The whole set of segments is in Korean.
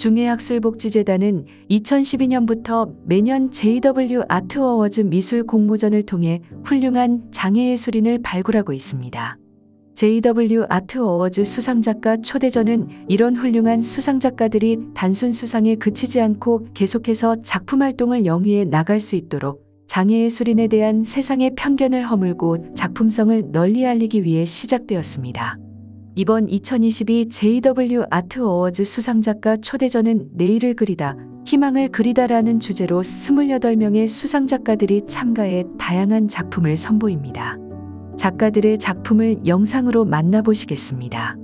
중해학술복지재단은 2012년부터 매년 JW 아트 어워즈 미술 공모전을 통해 훌륭한 장애예술인을 발굴하고 있습니다. JW 아트 어워즈 수상작가 초대전은 이런 훌륭한 수상작가들이 단순 수상에 그치지 않고 계속해서 작품 활동을 영위해 나갈 수 있도록 장애예술인에 대한 세상의 편견을 허물고 작품성을 널리 알리기 위해 시작되었습니다. 이번 2022 JW 아트 어워즈 수상작가 초대전은 내일을 그리다, 희망을 그리다라는 주제로 28명의 수상작가들이 참가해 다양한 작품을 선보입니다. 작가들의 작품을 영상으로 만나보시겠습니다.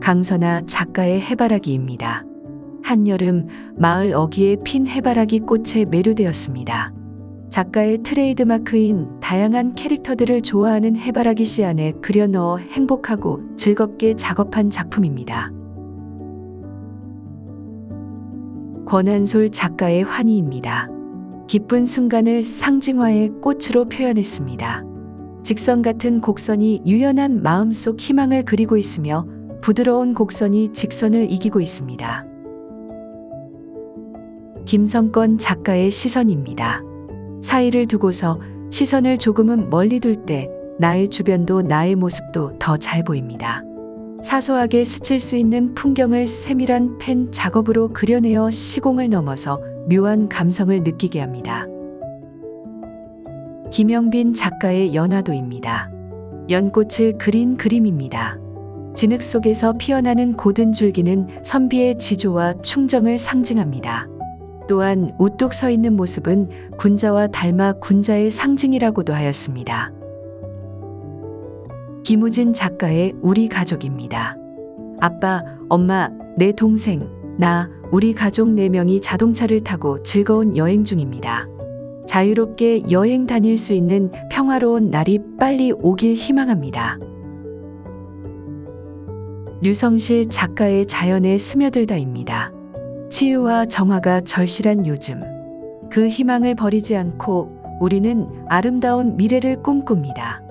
강선아 작가의 해바라기입니다. 한여름 마을 어귀에 핀 해바라기 꽃에 매료되었습니다. 작가의 트레이드마크인 다양한 캐릭터들을 좋아하는 해바라기 씨 안에 그려 넣어 행복하고 즐겁게 작업한 작품입니다. 권한솔 작가의 환희입니다. 기쁜 순간을 상징화의 꽃으로 표현했습니다. 직선 같은 곡선이 유연한 마음속 희망을 그리고 있으며 부드러운 곡선이 직선을 이기고 있습니다. 김성건 작가의 시선입니다. 사이를 두고서 시선을 조금은 멀리 둘 때 나의 주변도 나의 모습도 더 잘 보입니다. 사소하게 스칠 수 있는 풍경을 세밀한 펜 작업으로 그려내어 시공을 넘어서 묘한 감성을 느끼게 합니다. 김영빈 작가의 연화도입니다. 연꽃을 그린 그림입니다. 진흙 속에서 피어나는 고든 줄기는 선비의 지조와 충정을 상징합니다. 또한 우뚝 서 있는 모습은 군자와 닮아 군자의 상징이라고도 하였습니다. 김우진 작가의 우리 가족입니다. 아빠, 엄마, 내 동생, 나, 우리 가족 4명이 자동차를 타고 즐거운 여행 중입니다. 자유롭게 여행 다닐 수 있는 평화로운 날이 빨리 오길 희망합니다. 류성실 작가의 자연에 스며들다입니다. 치유와 정화가 절실한 요즘. 그 희망을 버리지 않고 우리는 아름다운 미래를 꿈꿉니다.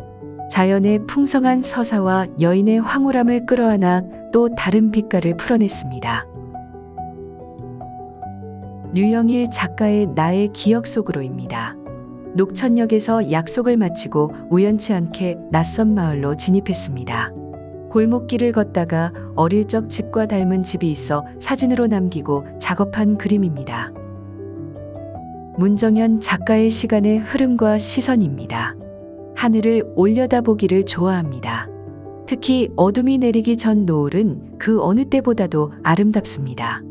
자연의 풍성한 서사와 여인의 황홀함을 끌어안아 또 다른 빛깔을 풀어냈습니다. 류영일 작가의 나의 기억 속으로입니다. 녹천역에서 약속을 마치고 우연치 않게 낯선 마을로 진입했습니다. 골목길을 걷다가 어릴 적 집과 닮은 집이 있어 사진으로 남기고 작업한 그림입니다. 문정현 작가의 시간의 흐름과 시선입니다. 하늘을 올려다보기를 좋아합니다. 특히 어둠이 내리기 전 노을은 그 어느 때보다도 아름답습니다.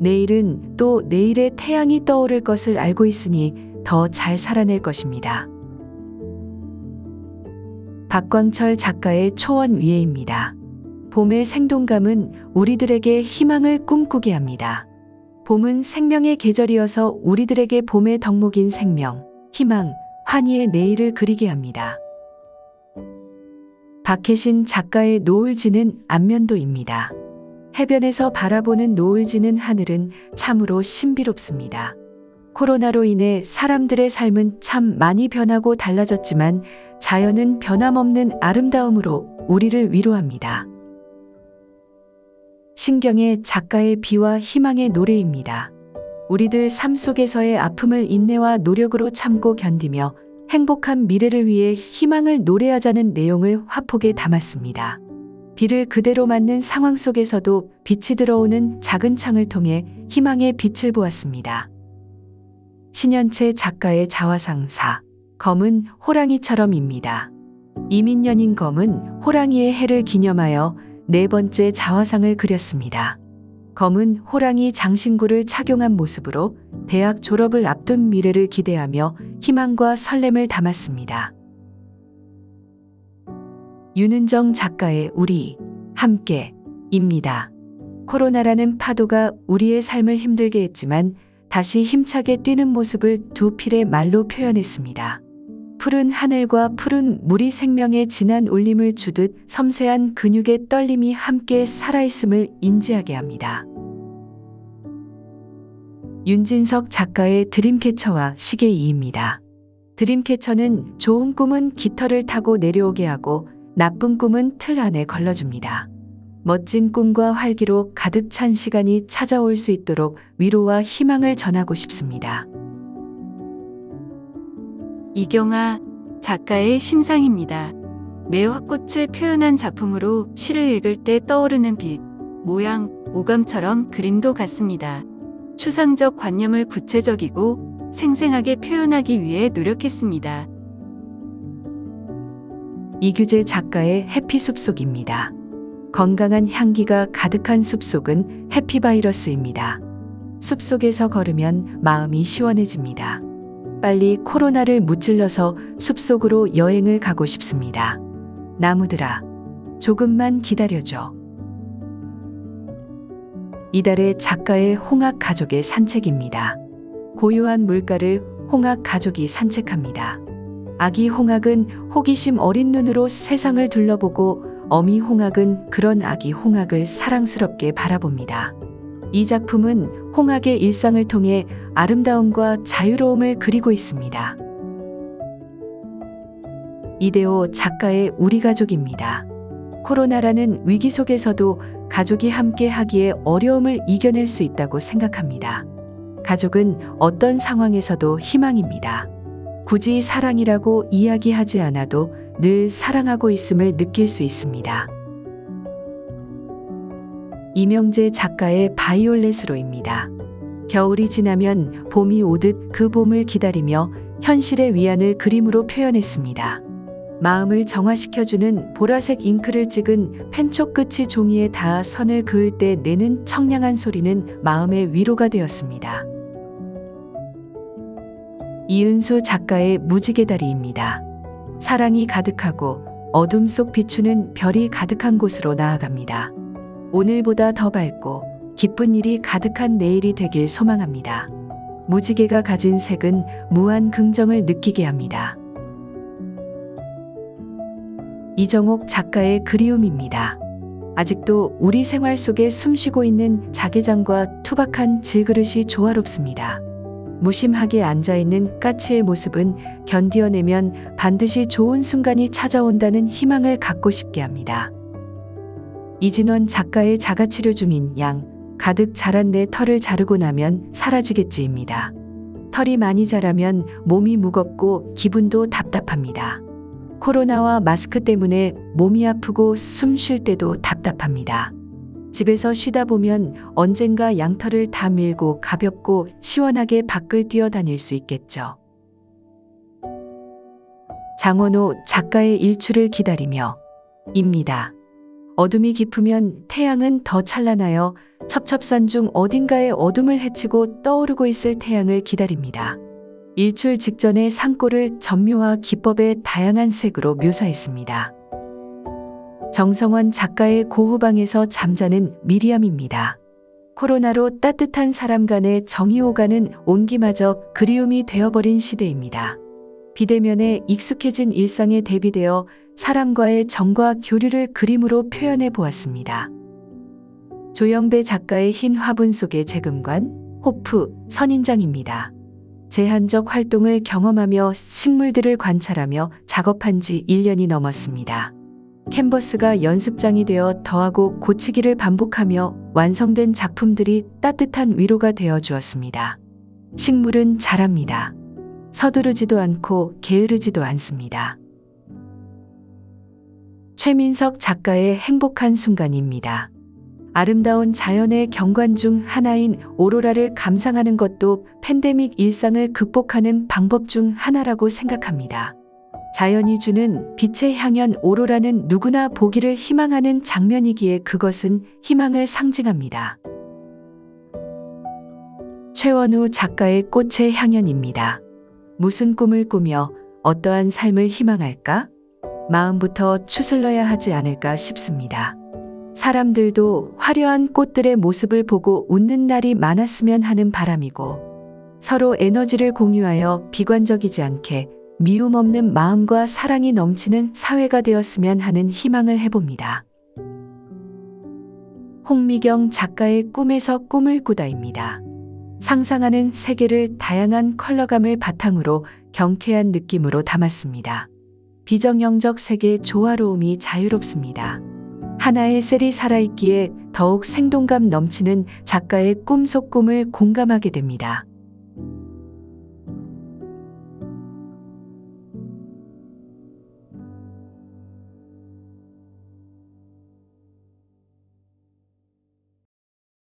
내일은 또 내일의 태양이 떠오를 것을 알고 있으니 더 잘 살아낼 것입니다. 박광철 작가의 초원 위에입니다. 봄의 생동감은 우리들에게 희망을 꿈꾸게 합니다. 봄은 생명의 계절이어서 우리들에게 봄의 덕목인 생명, 희망, 환희의 내일을 그리게 합니다. 박혜신 작가의 노을 지는 안면도입니다. 해변에서 바라보는 노을 지는 하늘은 참으로 신비롭습니다. 코로나로 인해 사람들의 삶은 참 많이 변하고 달라졌지만 자연은 변함없는 아름다움으로 우리를 위로합니다. 신경의 작가의 비와 희망의 노래입니다. 우리들 삶 속에서의 아픔을 인내와 노력으로 참고 견디며 행복한 미래를 위해 희망을 노래하자는 내용을 화폭에 담았습니다. 비를 그대로 맞는 상황 속에서도 빛이 들어오는 작은 창을 통해 희망의 빛을 보았습니다. 신현채 작가의 자화상사 검은 호랑이처럼입니다. 이민년인 검은 호랑이의 해를 기념하여 네 번째 자화상을 그렸습니다. 검은 호랑이 장신구를 착용한 모습으로 대학 졸업을 앞둔 미래를 기대하며 희망과 설렘을 담았습니다. 윤은정 작가의 우리 함께입니다. 코로나라는 파도가 우리의 삶을 힘들게 했지만 다시 힘차게 뛰는 모습을 두 필의 말로 표현했습니다. 푸른 하늘과 푸른 물이 생명의 진한 울림을 주듯 섬세한 근육의 떨림이 함께 살아있음을 인지하게 합니다. 윤진석 작가의 드림캐쳐와 시계이입니다. 드림캐쳐는 좋은 꿈은 깃털을 타고 내려오게 하고 나쁜 꿈은 틀 안에 걸러줍니다. 멋진 꿈과 활기로 가득 찬 시간이 찾아올 수 있도록 위로와 희망을 전하고 싶습니다. 이경아 작가의 심상입니다. 매화꽃을 표현한 작품으로 시를 읽을 때 떠오르는 빛, 모양, 오감처럼 그림도 같습니다. 추상적 관념을 구체적이고 생생하게 표현하기 위해 노력했습니다. 이규재 작가의 해피 숲속입니다. 건강한 향기가 가득한 숲속은 해피 바이러스입니다. 숲속에서 걸으면 마음이 시원해집니다. 빨리 코로나를 무찔러서 숲속으로 여행을 가고 싶습니다. 나무들아, 조금만 기다려줘. 이달의 작가의 홍학 가족의 산책입니다. 고요한 물가를 홍학 가족이 산책합니다. 아기 홍학은 호기심 어린 눈으로 세상을 둘러보고 어미 홍학은 그런 아기 홍학을 사랑스럽게 바라봅니다. 이 작품은 홍학의 일상을 통해 아름다움과 자유로움을 그리고 있습니다. 이대호 작가의 우리 가족입니다. 코로나라는 위기 속에서도 가족이 함께 하기에 어려움을 이겨낼 수 있다고 생각합니다. 가족은 어떤 상황에서도 희망입니다. 굳이 사랑이라고 이야기하지 않아도 늘 사랑하고 있음을 느낄 수 있습니다. 이명재 작가의 바이올렛으로입니다. 겨울이 지나면 봄이 오듯 그 봄을 기다리며 현실의 위안을 그림으로 표현했습니다. 마음을 정화시켜주는 보라색 잉크를 찍은 펜촉 끝이 종이에 닿아 선을 그을 때 내는 청량한 소리는 마음의 위로가 되었습니다. 이은수 작가의 무지개 다리입니다. 사랑이 가득하고 어둠 속 비추는 별이 가득한 곳으로 나아갑니다. 오늘보다 더 밝고 기쁜 일이 가득한 내일이 되길 소망합니다. 무지개가 가진 색은 무한 긍정을 느끼게 합니다. 이정옥 작가의 그리움입니다. 아직도 우리 생활 속에 숨쉬고 있는 자개장과 투박한 질그릇이 조화롭습니다. 무심하게 앉아있는 까치의 모습은 견디어내면 반드시 좋은 순간이 찾아온다는 희망을 갖고 싶게 합니다. 이진원 작가의 자가치료 중인 양, 가득 자란 내 털을 자르고 나면 사라지겠지입니다. 털이 많이 자라면 몸이 무겁고 기분도 답답합니다. 코로나와 마스크 때문에 몸이 아프고 숨 쉴 때도 답답합니다. 집에서 쉬다 보면 언젠가 양털을 다 밀고 가볍고 시원하게 밖을 뛰어다닐 수 있겠죠. 장원호 작가의 일출을 기다리며 입니다. 어둠이 깊으면 태양은 더 찬란하여 첩첩산 중 어딘가에 어둠을 헤치고 떠오르고 있을 태양을 기다립니다. 일출 직전의 산골을 전묘와 기법의 다양한 색으로 묘사했습니다. 정성원 작가의 고후방에서 잠자는 미리암입니다. 코로나로 따뜻한 사람 간의 정이 오가는 온기마저 그리움이 되어버린 시대입니다. 비대면에 익숙해진 일상에 대비되어 사람과의 정과 교류를 그림으로 표현해 보았습니다. 조영배 작가의 흰 화분 속의 재금관, 호프, 선인장입니다. 제한적 활동을 경험하며 식물들을 관찰하며 작업한 지 1년이 넘었습니다. 캔버스가 연습장이 되어 더하고 고치기를 반복하며 완성된 작품들이 따뜻한 위로가 되어 주었습니다. 식물은 자랍니다. 서두르지도 않고 게으르지도 않습니다. 최민석 작가의 행복한 순간입니다. 아름다운 자연의 경관 중 하나인 오로라를 감상하는 것도 팬데믹 일상을 극복하는 방법 중 하나라고 생각합니다. 자연이 주는 빛의 향연 오로라는 누구나 보기를 희망하는 장면이기에 그것은 희망을 상징합니다. 최원우 작가의 꽃의 향연입니다. 무슨 꿈을 꾸며 어떠한 삶을 희망할까? 마음부터 추슬러야 하지 않을까 싶습니다. 사람들도 화려한 꽃들의 모습을 보고 웃는 날이 많았으면 하는 바람이고 서로 에너지를 공유하여 비관적이지 않게 미움 없는 마음과 사랑이 넘치는 사회가 되었으면 하는 희망을 해봅니다. 홍미경 작가의 꿈에서 꿈을 꾸다입니다. 상상하는 세계를 다양한 컬러감을 바탕으로 경쾌한 느낌으로 담았습니다. 비정형적 세계의 조화로움이 자유롭습니다. 하나의 셀이 살아있기에 더욱 생동감 넘치는 작가의 꿈속 꿈을 공감하게 됩니다.